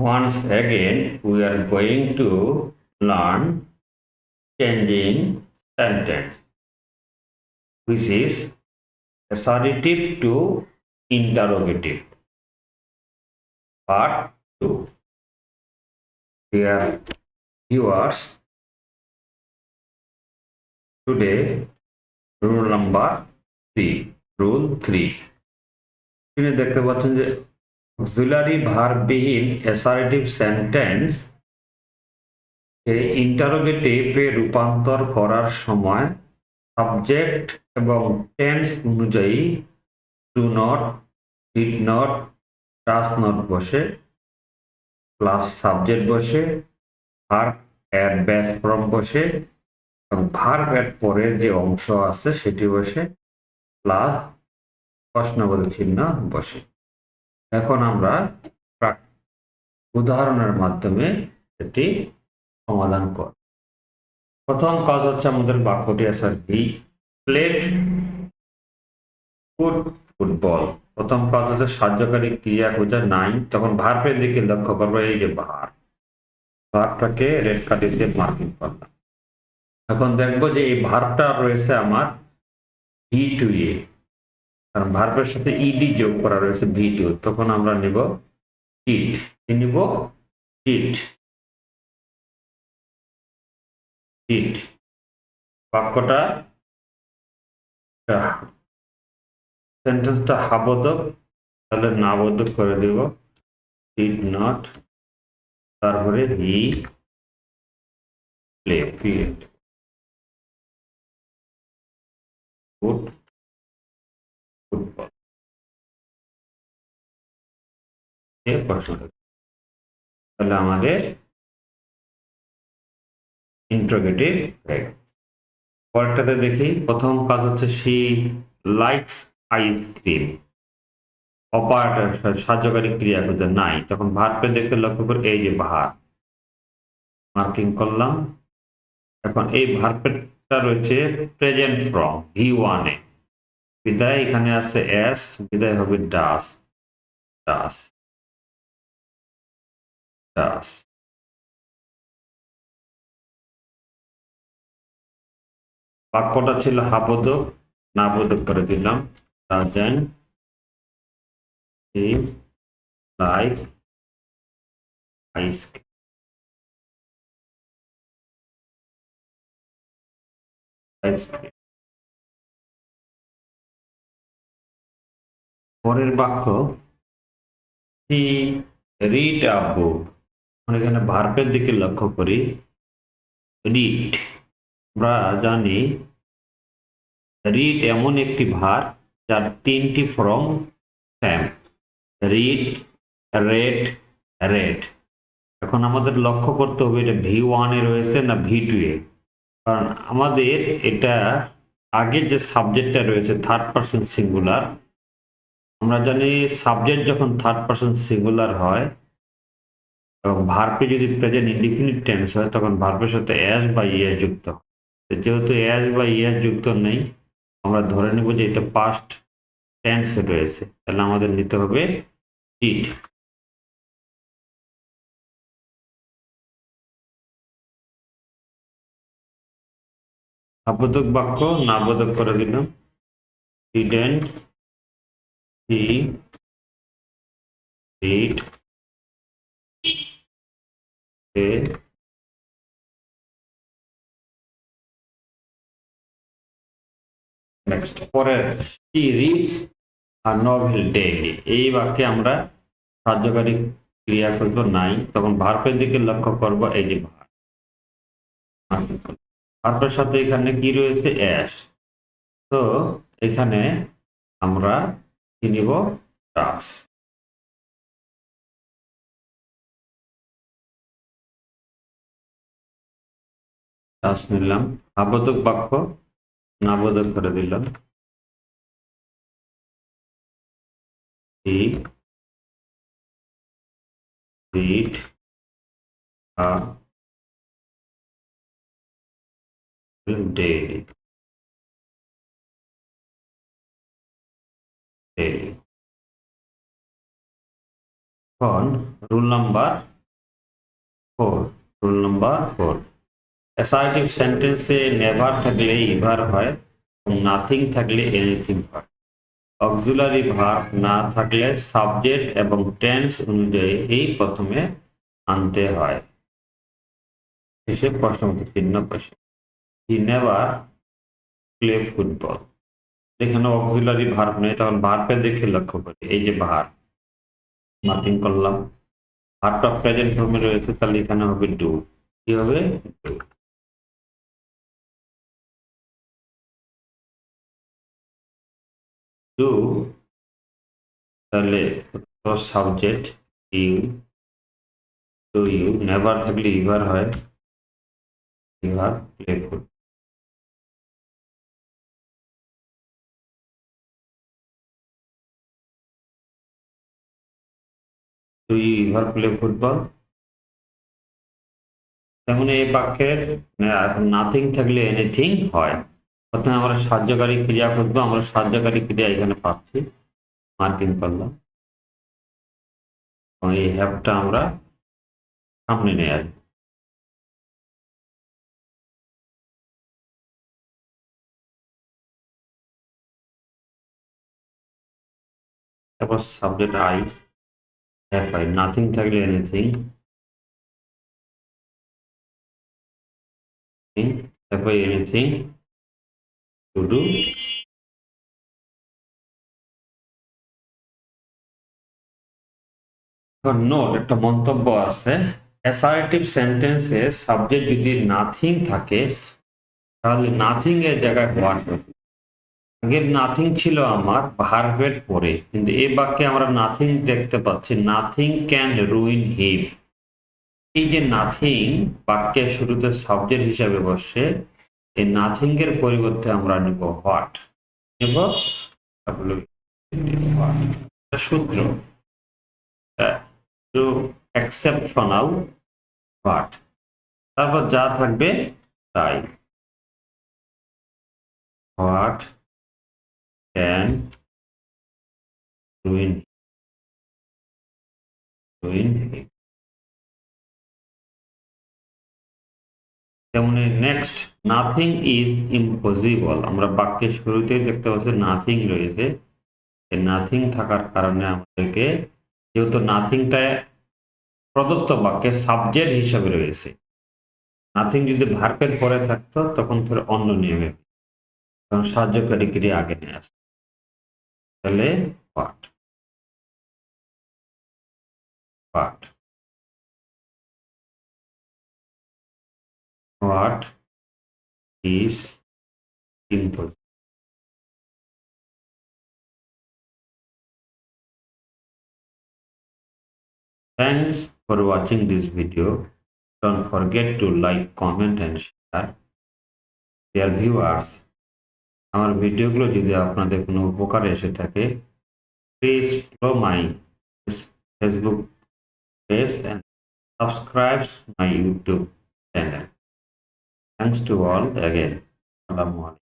Once again, we are going to learn changing sentence, which is assertive to interrogative. Part 2. Dear viewers, today rule number 3. Rule 3. তিনি দেখতে পাচ্ছেন যে auxiliary ভার্ববিহীন assertive sentence ইন্টারোগেটিভে রূপান্তর করার সময় সাবজেক্ট এবং টেন্স অনুযায়ী do not did not does not বসে প্লাস সাবজেক্ট বসে ভার্ব এর ব্যাস ফর্ম বসে এবং ভার্ব এর পরের যে অংশ আছে সেটি বসে প্লাস প্রশ্নবোধক চিহ্ন বসে। এখন আমরা উদাহরণের মাধ্যমে এটি সমাধান কর। প্রথম কাজ হচ্ছে আমাদের বাক্যটি আছে কি প্লেট ফুট ফুটবল প্রথম কাজ হচ্ছে সাহায্যকারী ক্রিয়া খোঁজা নাই তখন ভার্বের দিকে লক্ষ্য করব, এই যে ভার ভার্বটাকে রেড কার্ডে দিয়ে মার্কিং করলাম। এখন দেখব যে এই ভার্বটা রয়েছে আমার ভি টু এ কারণ ভার্বের সাথে ইডি যোগ করা রয়েছে ভিডিও, তখন আমরা নিব ইট নিব? ইট ইট বাক্যটা সেন্টেন্সটা হাবোধক তাহলে নাবোধক করে দেব। ডিড নট তারপরে হি প্লে পিরিয়ড ফুট থাকবে। তাহলে আমাদের ইন্ট্রোগেটিভ। পরেরটাতে দেখি, প্রথম কাজ হচ্ছে সি লাইকস আইসক্রিম অপারেটর সাহায্যকারী ক্রিয়া করতে নাই। তখন ভার্পে দেখে লক্ষ্য করে এই যে ভার। মার্কিং করলাম। এখন এই ভার্পেরটা রয়েছে প্রেজেন্ট ফ্রম ভি ওয়ানে বিদায় এখানে আছে এস বিদায় হবে ডাস ডাস ডাস বাক্যটা ছিল হাবোধক নাবোধক করে দিলাম। Rajen he like ice cream ice cream পরের বাক্য হি রিড আ বুক এখানে ভার্বের দিকে লক্ষ্য করি। রিড আমরা জানি রিড এমন একটি ভার যার তিনটি form same read read read এখন আমাদের লক্ষ্য করতে হবে এটা ভি ওয়ানে রয়েছে না ভি টু এ। কারণ আমাদের এটা আগে যে সাবজেক্টটা রয়েছে থার্ড পার্সন সিঙ্গুলার আমরা জানি সাবজেক্ট যখন থার্ড পার্সন সিঙ্গুলার হয় এবং ভার্পে যদি প্রেজেন্ট ইনডিফিনিট টেন্স হয়, তখন ভার্পের সাথে অ্যাস বা ইয়ে যুক্ত। যেহেতু অ্যাস বা ইয়ে যুক্ত নেই, আমরা ধরে নেব যে এটা পাস্ট টেন্সে রয়েছে। তাহলে আমাদের নিতে হবে ইট আবোধক বাক্য না নাবোধক করে দিলাম হি রিড নেক্সট পরে he reads a novel daily এই বাক্যে আমরা সাহায্যকারী ক্রিয়া করব নাই, তখন ভার্পের দিকে লক্ষ্য করব এই যে ভার। ভার্পের সাথে এখানে কি রয়েছে? অ্যাশ তো এখানে আমরা কি নিব? টাস টাস নিলাম। আবোধক বাক্য নাবোধক করে দিলাম। হি read a daily এখন rule number four, rule number four. Assertive সেন্টেন্সে নেভার থাকলে ইভার হয় এবং নাথিং থাকলে এনিথিং হয়। অক্সুলারি ভার্ব না থাকলে সাবজেক্ট এবং টেন্স অনুযায়ী এই প্রথমে আনতে হয়। শেষে প্রশ্ন চিহ্ন পাশে হি নেভার প্লে ফুটবল এখানে অক্সিলারি ভার্ব নেই, তখন ভার্বের দিকে লক্ষ্য করি, এই যে ভার মার্কিং করলাম। ভার্বটা প্রেজেন্ট ফর্মে রয়েছে, তাহলে এখানে হবে ডু কি হবে? ডু তাহলে subject you to you never থাকলে ইভার হয় ever playful to you ever play football তেমন এই বাক্যের নাথিং থাকলে এনিথিং হয়। প্রথমে আমরা সাহায্যকারী ক্রিয়া খুঁজবো, আমরা সাহায্যকারী ক্রিয়া এখানে পাচ্ছি। মার্কিং করলাম। এই অ্যাপটা আমরা সামনে নিয়ে আসব। তারপর সাবজেক্ট আই হ্যাপ আই নাথিং থাকলে এনিথিং তারপর এনিথিং ডু নোট একটা মন্তব্য আছে। অ্যাসার্টিভ সেন্টেন্সে সাবজেক্ট যদি নাথিং থাকে, তাহলে নাথিং এর জায়গায় হোয়াট আগের নাথিং ছিল আমার ভার্বের পরে। কিন্তু এই বাক্যে আমরা নাথিং দেখতে পাচ্ছি। নাথিং ক্যান রুইন হিম এই যে নাথিং বাক্যের শুরুতে সাবজেক্ট হিসাবে বসে এই নাথিং এর পরিবর্তে আমরা নিব হোয়াট নিব সূত্র। এক্সেপশনাল হোয়াট তারপর যা থাকবে তাই। What ruin? ruin him. যেমন নেক্সট নাথিং ইজ ইম্পসিবল আমরা বাক্যের শুরুতেই দেখতে পাচ্ছি নাথিং রয়েছে। নাথিং থাকার কারণে আমাদেরকে যেহেতু নাথিংটা প্রদত্ত বাক্যে সাবজেক্ট হিসাবে রয়েছে। নাথিং যদি ভার্পের পরে থাকতো, তখন ফের অন্য নিয়মে কারণ সাহায্যকারী ক্রিয়া আগে নিয়ে আসতো তাহলে পাট পাট what is impossible thanks for watching this video don't forget to like comment and share dear viewers আমার ভিডিওগুলো যদি আপনাদের কোনো উপকারে এসে থাকে please follow my Facebook page and subscribe my YouTube channel Thanks to all again. Assalamu alaikum.